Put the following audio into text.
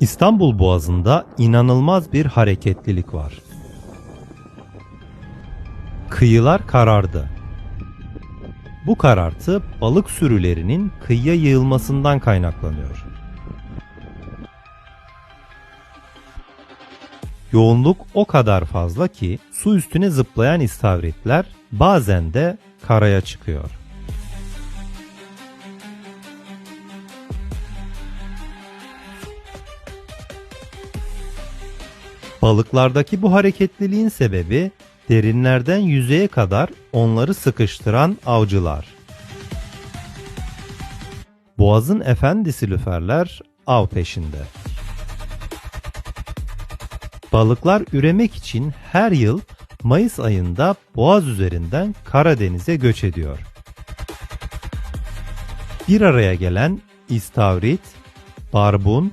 İstanbul Boğazı'nda inanılmaz bir hareketlilik var. Kıyılar karardı. Bu karartı balık sürülerinin kıyıya yığılmasından kaynaklanıyor. Yoğunluk o kadar fazla ki su üstüne zıplayan istavritler bazen de karaya çıkıyor. Balıklardaki bu hareketliliğin sebebi derinlerden yüzeye kadar onları sıkıştıran avcılar. Boğazın efendisi lüferler av peşinde. Balıklar üremek için her yıl Mayıs ayında Boğaz üzerinden Karadeniz'e göç ediyor. Bir araya gelen istavrit, barbun,